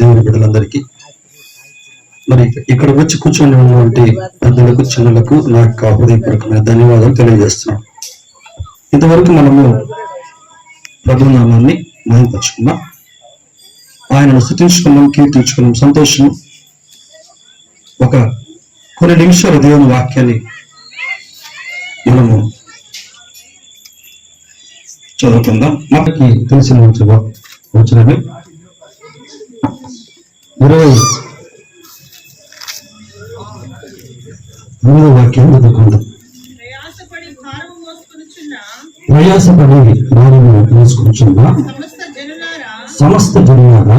దేవుని బిడ్డలందరికీ. మరి ఇక్కడ వచ్చి కూర్చొని ఉన్నటువంటి పెద్దలకు చిన్నలకు నా యొక్క హృదయపూర్వకమైన ధన్యవాదాలు తెలియజేస్తున్నాం ఇంతవరకు మనము ప్రభునామాన్ని మహింపరుచుకున్నాం ఆయనను స్థుతించుకున్నాం కీర్తించుకున్నాం సంతోషం ఒక కొన్ని నిమిషాల దేవుని వాక్యాన్ని మనము చదువుకుందాం. మనకి తెలిసిన వచ్చినవి. ఇరవై మూడో వాక్యం చదువుకుందాం. ప్రయాసపడి సమస్త జనులారా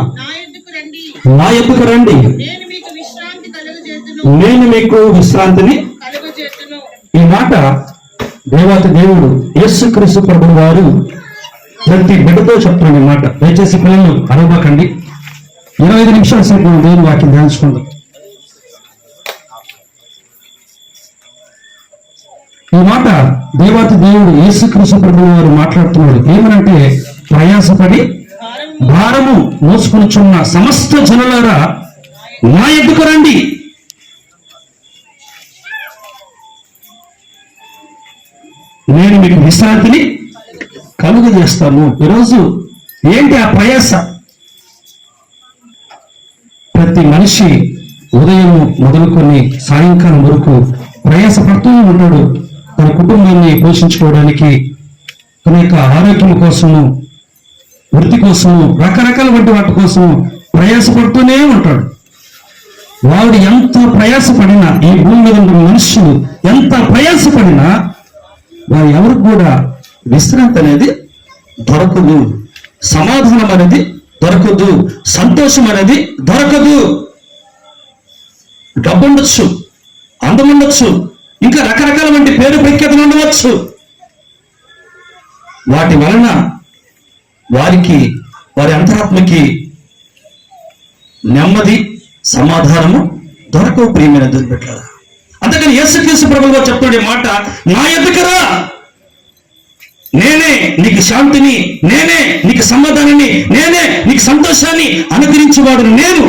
నా ఎద్దుకు రండి. నేను మీకు విశ్రాంతిని ఈ మాట దేవాతి దేవుడు యేసుక్రీస్తు ప్రభు వారు ప్రతి బిడ్డతో చెప్తున్నాడు ఈ మాట. దయచేసి పిల్లలు అరవకండి. ఇరవై ఐదు నిమిషాల సేపు మనం దేవుని వాక్యం ధ్యానించుకుందాం. ఈ మాట దేవాతి దేవుడు యేసుక్రీస్తు ప్రభు వారు మాట్లాడుతున్నాడు ఏమనంటే ప్రయాసపడి భారము భారము మోసుకొనిచున్న సమస్త జనులారా నా ఎద్దుకు రండి. నేను మీకు విశ్రాంతిని కలుగు చేస్తాను ఈరోజు ఏంటి ఆ ప్రయాస? ప్రతి మనిషి ఉదయం మొదలుకొని సాయంకాలం వరకు ప్రయాస పడుతూ ఉంటాడు తన కుటుంబాన్ని పోషించుకోవడానికి తన యొక్క ఆరోగ్యం కోసము వృత్తి కోసము రకరకాల వంటి వాటి కోసము ప్రయాసపడుతూనే ఉంటాడు. వాడు ఎంత ప్రయాసపడినా ఈ భూమి మీద ఉన్న మనుషులు ఎంత ప్రయాసపడినా వారు ఎవరికి కూడా విశ్రాంతి అనేది దొరకదు. సమాధానం అనేది దొరకదు. సంతోషం అనేది దొరకదు. డబ్బు ఉండొచ్చు అందం ఉండొచ్చు ఇంకా రకరకాల వంటి పేరు ప్రఖ్యాతులు ఉండవచ్చు. వాటి వలన వారికి వారి అంతరాత్మకి నెమ్మది సమాధానము దొరకవు ప్రియమైన దుర్బిడ్డలారా అంతకని యేసుక్రీస్తు కేసు గారు చెప్తున్న మాట నా ఎదుకరా నేనే నీకు శాంతిని నేనే నీకు సమాధానాన్ని నేనే నీకు సంతోషాన్ని అనుగ్రహించేవాడు నేను.